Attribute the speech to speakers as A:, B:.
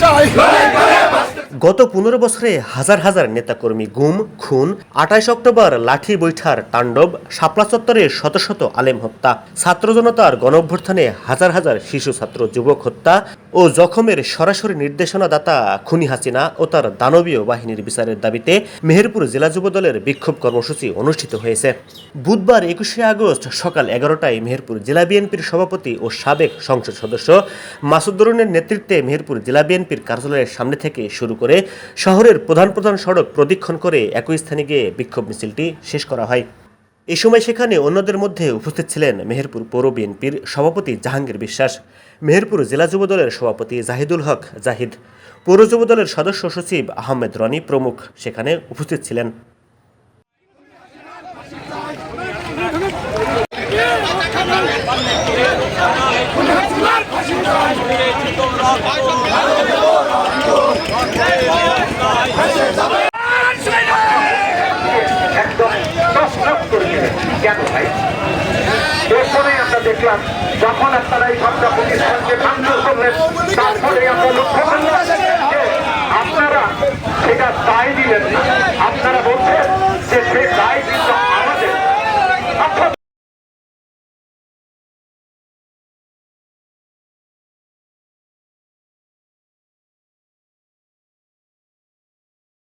A: চাই।
B: গত পনেরো বছরে হাজার হাজার নেতাকর্মী গুম, খুন, আঠাইশ অক্টোবর লাঠি বৈঠার তাণ্ডব, শাপলা চত্বরে শত শত আলেম হত্যা, ছাত্র জনতার গণঅভ্যুত্থানে হাজার হাজার শিশু ছাত্র যুবক হত্যা ও জখমের সরাসরি নির্দেশনাদাতা খুনি হাসিনা ও তার দানবীয় বাহিনীর বিচারের দাবিতে মেহেরপুর জেলা যুবদলের বিক্ষোভ কর্মসূচি অনুষ্ঠিত হয়েছে। বুধবার একুশে আগস্ট সকাল এগারোটায় মেহেরপুর জেলা বিএনপির সভাপতি ও সাবেক সংসদ সদস্য মাসুদরুনের নেতৃত্বে মেহেরপুর জেলা বিএনপির কার্যালয়ের সামনে থেকে শুরু করে শহরের প্রধান প্রধান সড়ক প্রদক্ষিণ করে একই স্থানে গিয়ে বিক্ষোভ মিছিলটি শেষ করা হয় এ সময় সেখানে অন্যদের মধ্যে উপস্থিত ছিলেন মেহেরপুর পৌর বিএনপির সভাপতি জাহাঙ্গীর বিশ্বাস মেহেরপুর জেলা যুবদলের সভাপতি জাহিদুল হক জাহিদ পৌর যুবদলের সদস্য সচিব আহমেদ রনি প্রমুখ সেখানে উপস্থিত ছিলেন
C: তছনছ করে দিলেন কেন আমরা দেখলাম, যখন আপনারা এই সবটা প্রতিষ্ঠানকে ভাঙচুর করলেন, তারপরে আমরা লক্ষ্য করলাম আপনারা সেটা দায় দিলেন না। আপনারা বলছেন যে সে দায় দিতে